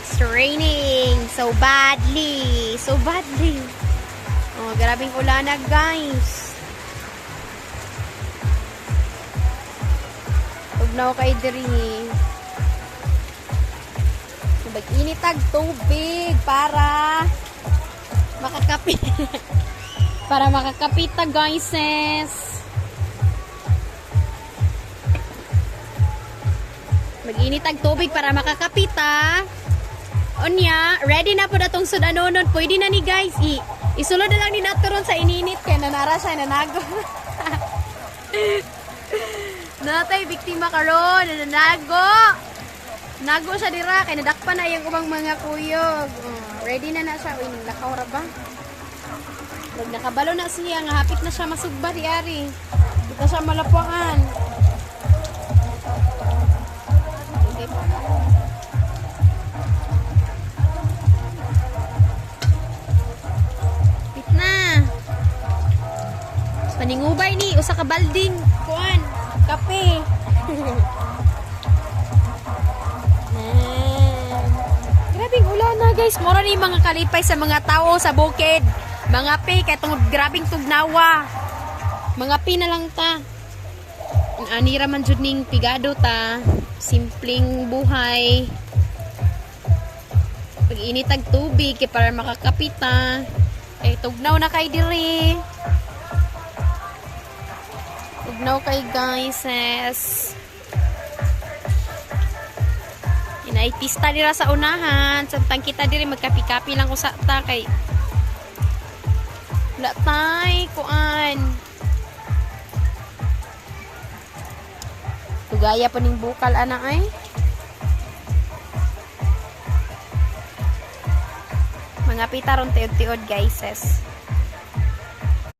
it's raining so badly. So badly. Oh, grabing ulan na, guys. Tugnaw kay diri. Mag-init tag tubig para makakapit. para makakapit ta, guys. Mag-init ang tubig para makakapita. Onya, ready na po na tong sudanonon. Pwede na ni guys. I isulod na lang ni naturon sa ininit kaya nanara siya nanago. Natay biktima karon nananago. Nago siya dira kay nadakpan na yung ubang mga kuyog. Oh, ready na na siya. Uy, nakaw ra ba? Pag nakabalo na siya, nga hapit na siya masugba di ari. Di na siya malapuangan. Okay. Paningubay ni, usa ka balding. Kuan, kape. Grabing ulan na guys. Mura ni mga kalipay sa mga tao sa bukid. Mga pi, kaya tungod grabing tugnawa. Mga pi na lang ta. Anira man jud ning pigado ta. Simpleng buhay. Pag initag tubig kay para makakapita. Eh tugnaw na kay diri. Tugnaw kay guys. Inaitista dira sa unahan. Samtang kita diri magkapi-kapi lang usa ta kay wala tay kuan. Tugaya pa ning bukal ana ay. Mga pita ron tiod-tiod guys.